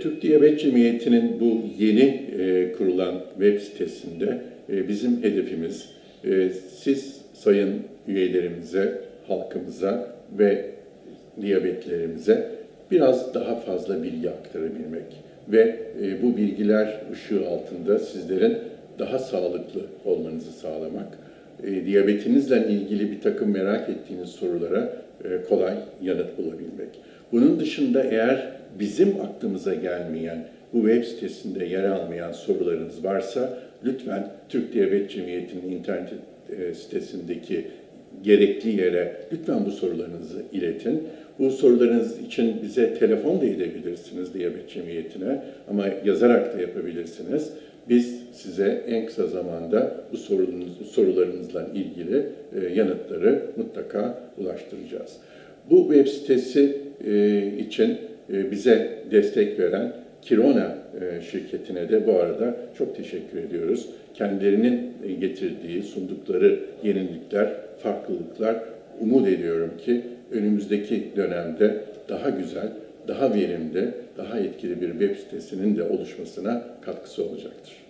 Türk Diyabet Cemiyeti'nin bu yeni e, kurulan web sitesinde e, bizim hedefimiz e, siz sayın üyelerimize, halkımıza ve diyabetlerimize biraz daha fazla bilgi aktarabilmek ve e, bu bilgiler ışığı altında sizlerin daha sağlıklı olmanızı sağlamak, e, diyabetinizle ilgili bir takım merak ettiğiniz sorulara e, kolay yanıt bulabilmek. Bunun dışında eğer bizim aklımıza gelmeyen, bu web sitesinde yer almayan sorularınız varsa lütfen Türk Diyabet Cemiyeti'nin internet e, sitesindeki gerekli yere lütfen bu sorularınızı iletin. Bu sorularınız için bize telefon da edebilirsiniz Diyabet Cemiyeti'ne ama yazarak da yapabilirsiniz. Biz size en kısa zamanda bu sorunuz, sorularınızla ilgili e, yanıtları mutlaka ulaştıracağız. Bu web sitesi e, için bize destek veren Kirona e, şirketine de bu arada çok teşekkür ediyoruz. Kendilerinin e, getirdiği, sundukları yenilikler, farklılıklar umut ediyorum ki önümüzdeki dönemde daha güzel, daha verimli, daha etkili bir web sitesinin de oluşmasına katkısı olacaktır.